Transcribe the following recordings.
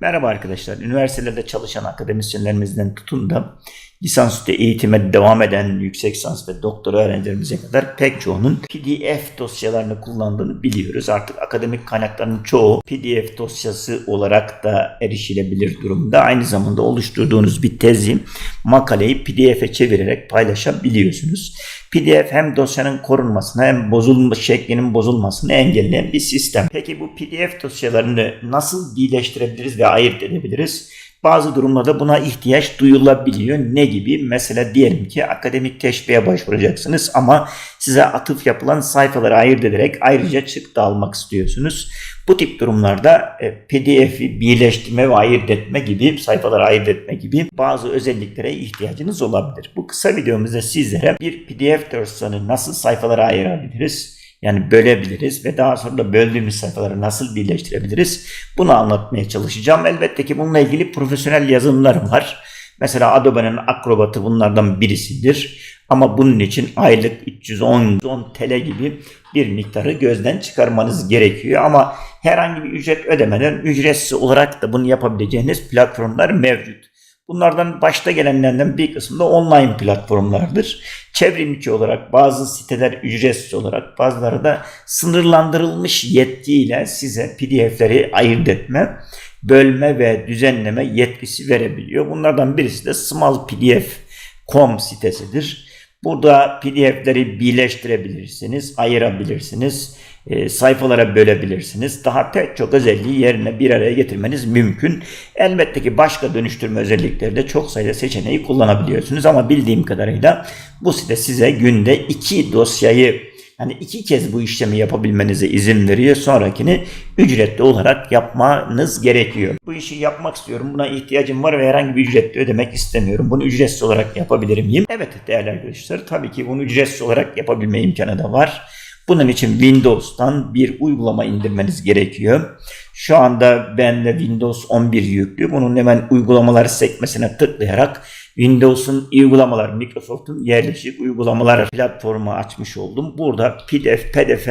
Merhaba arkadaşlar. Üniversitelerde çalışan akademisyenlerimizden tutun da lisansüstü eğitime devam eden yüksek lisans ve doktora öğrencilerimize kadar pek çoğunun PDF dosyalarını kullandığını biliyoruz. Artık akademik kaynakların çoğu PDF dosyası olarak da erişilebilir durumda. Aynı zamanda oluşturduğunuz bir tezi, makaleyi PDF'e çevirerek paylaşabiliyorsunuz. PDF hem dosyanın korunmasını hem bozulma şeklinin bozulmasını engelleyen bir sistem. Peki bu PDF dosyalarını nasıl birleştirebiliriz ve ayırt edebiliriz? Bazı durumlarda buna ihtiyaç duyulabiliyor. Ne gibi? Mesela diyelim ki akademik teşviğe başvuracaksınız ama size atıf yapılan sayfaları ayırt ederek ayrıca çıktı almak istiyorsunuz. Bu tip durumlarda e, PDF'i birleştirme ve ayırt etme gibi, sayfaları ayırt etme gibi bazı özelliklere ihtiyacınız olabilir. Bu kısa videomuzda sizlere bir PDF dosyasını nasıl sayfalara ayırabiliriz? Yani bölebiliriz ve daha sonra da böldüğümüz sayfaları nasıl birleştirebiliriz? Bunu anlatmaya çalışacağım. Elbette ki bununla ilgili profesyonel yazılımlarım var. Mesela Adobe'nin Acrobat'ı bunlardan birisidir. Ama bunun için aylık 310 TL gibi bir miktarı gözden çıkarmanız gerekiyor. Ama herhangi bir ücret ödemeden ücretsiz olarak da bunu yapabileceğiniz platformlar mevcut. Bunlardan başta gelenlerden bir kısmı da online platformlardır. Çevrimiçi olarak bazı siteler ücretsiz olarak bazıları da sınırlandırılmış yetkiyle size PDF'leri ayırt etme, bölme ve düzenleme yetkisi verebiliyor. Bunlardan birisi de smallpdf.com sitesidir. Burada PDF'leri birleştirebilirsiniz, ayırabilirsiniz, e, sayfalara bölebilirsiniz. Daha pek çok özelliği yerine bir araya getirmeniz mümkün. Elbette ki başka dönüştürme özellikleri de çok sayıda seçeneği kullanabiliyorsunuz ama bildiğim kadarıyla bu site size günde iki dosyayı yani iki kez bu işlemi yapabilmenize izin veriyor. Sonrakini ücretli olarak yapmanız gerekiyor. Bu işi yapmak istiyorum. Buna ihtiyacım var ve herhangi bir ücretli ödemek istemiyorum. Bunu ücretsiz olarak yapabilir miyim? Evet değerli arkadaşlar. Tabii ki bunu ücretsiz olarak yapabilme imkanı da var. Bunun için Windows'tan bir uygulama indirmeniz gerekiyor. Şu anda bende Windows 11 yüklü. Bunun hemen uygulamalar sekmesine tıklayarak Windows'un uygulamalar, Microsoft'un yerleşik uygulamalar platformu açmış oldum. Burada PDF, PDF,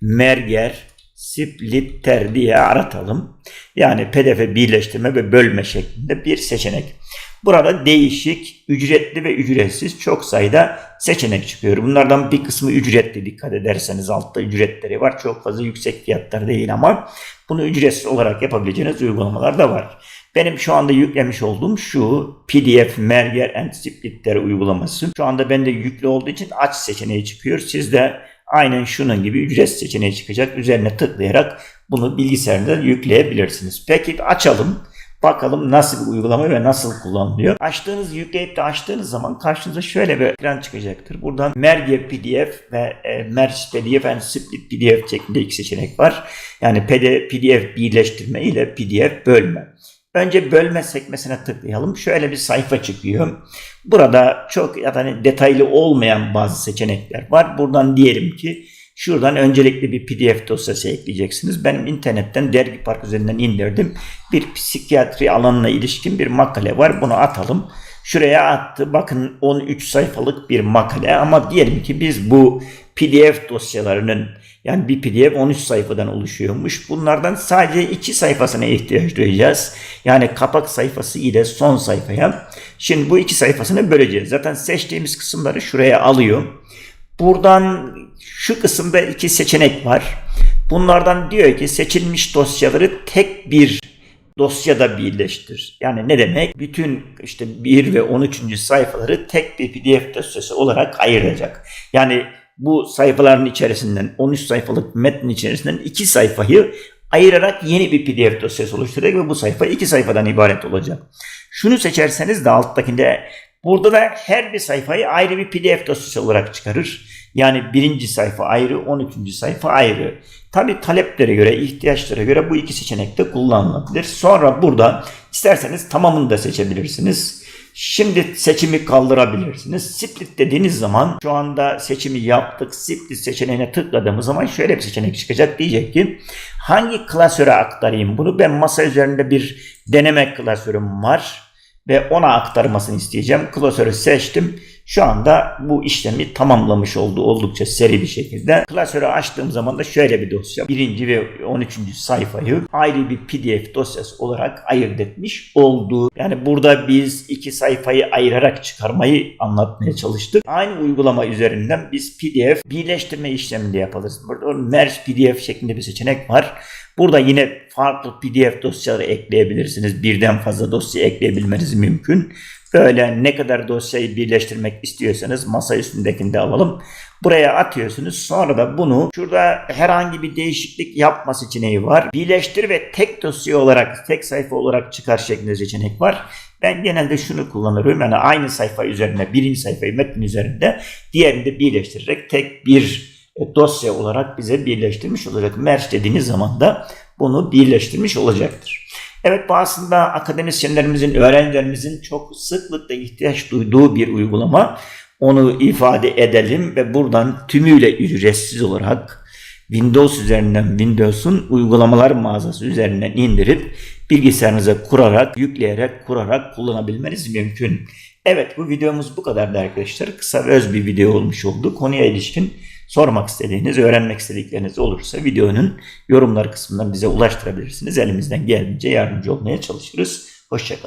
Merger, Splitter diye aratalım. Yani PDF birleştirme ve bölme şeklinde bir seçenek. Burada değişik, ücretli ve ücretsiz çok sayıda seçenek çıkıyor. Bunlardan bir kısmı ücretli dikkat ederseniz altta ücretleri var. Çok fazla yüksek fiyatlar değil ama bunu ücretsiz olarak yapabileceğiniz uygulamalar da var. Benim şu anda yüklemiş olduğum şu PDF Merger and Splitter uygulaması. Şu anda bende yüklü olduğu için aç seçeneği çıkıyor. Sizde aynen şunun gibi ücret seçeneği çıkacak. Üzerine tıklayarak bunu bilgisayarda yükleyebilirsiniz. Peki açalım. Bakalım nasıl bir uygulama ve nasıl kullanılıyor. Açtığınız, yükleyip de açtığınız zaman karşınıza şöyle bir ekran çıkacaktır. Buradan Merge PDF ve e, Merge PDF and Split PDF şeklinde iki seçenek var. Yani PDF birleştirme ile PDF bölme. Önce bölme sekmesine tıklayalım. Şöyle bir sayfa çıkıyor. Burada çok yani detaylı olmayan bazı seçenekler var. Buradan diyelim ki şuradan öncelikle bir PDF dosyası ekleyeceksiniz. Benim internetten Dergi Park üzerinden indirdim. Bir psikiyatri alanına ilişkin bir makale var. Bunu atalım. Şuraya attı. Bakın 13 sayfalık bir makale ama diyelim ki biz bu PDF dosyalarının yani bir PDF 13 sayfadan oluşuyormuş. Bunlardan sadece iki sayfasına ihtiyaç duyacağız. Yani kapak sayfası ile son sayfaya. Şimdi bu iki sayfasını böleceğiz. Zaten seçtiğimiz kısımları şuraya alıyor. Buradan şu kısımda iki seçenek var. Bunlardan diyor ki seçilmiş dosyaları tek bir dosyada birleştir. Yani ne demek? Bütün işte 1 ve 13. sayfaları tek bir PDF dosyası olarak ayıracak. Yani bu sayfaların içerisinden 13 sayfalık metnin içerisinden 2 sayfayı ayırarak yeni bir PDF dosyası oluşturacak ve bu sayfa 2 sayfadan ibaret olacak. Şunu seçerseniz de alttakinde burada da her bir sayfayı ayrı bir PDF dosyası olarak çıkarır. Yani birinci sayfa ayrı, 13. sayfa ayrı. Tabi taleplere göre, ihtiyaçlara göre bu iki seçenek de kullanılabilir. Sonra burada isterseniz tamamını da seçebilirsiniz. Şimdi seçimi kaldırabilirsiniz. Split dediğiniz zaman şu anda seçimi yaptık. Split seçeneğine tıkladığımız zaman şöyle bir seçenek çıkacak. Diyecek ki hangi klasöre aktarayım bunu? Ben masa üzerinde bir deneme klasörüm var ve ona aktarmasını isteyeceğim. Klasörü seçtim şu anda bu işlemi tamamlamış oldu oldukça seri bir şekilde. Klasörü açtığım zaman da şöyle bir dosya. Birinci ve 13. sayfayı ayrı bir pdf dosyası olarak ayırt etmiş oldu. Yani burada biz iki sayfayı ayırarak çıkarmayı anlatmaya çalıştık. Aynı uygulama üzerinden biz pdf birleştirme işlemini de yaparız. Burada merge pdf şeklinde bir seçenek var. Burada yine farklı pdf dosyaları ekleyebilirsiniz. Birden fazla dosya ekleyebilmeniz mümkün. Böyle ne kadar dosyayı birleştirmek istiyorsanız masa üstündekini de alalım. Buraya atıyorsunuz. Sonra da bunu şurada herhangi bir değişiklik yapma seçeneği var. Birleştir ve tek dosya olarak, tek sayfa olarak çıkar şeklinde seçenek var. Ben genelde şunu kullanırım. Yani aynı sayfa üzerine, birinci sayfayı metin üzerinde, diğerini de birleştirerek tek bir e, dosya olarak bize birleştirmiş olacak. Merge dediğiniz zaman da bunu birleştirmiş olacaktır. Evet bu aslında akademisyenlerimizin, öğrencilerimizin çok sıklıkla ihtiyaç duyduğu bir uygulama. Onu ifade edelim ve buradan tümüyle ücretsiz olarak Windows üzerinden Windows'un uygulamalar mağazası üzerinden indirip bilgisayarınıza kurarak, yükleyerek, kurarak kullanabilmeniz mümkün. Evet bu videomuz bu kadardı arkadaşlar. Kısa ve öz bir video olmuş oldu. Konuya ilişkin sormak istediğiniz, öğrenmek istedikleriniz olursa videonun yorumlar kısmından bize ulaştırabilirsiniz. Elimizden geldiğince yardımcı olmaya çalışırız. Hoşçakalın.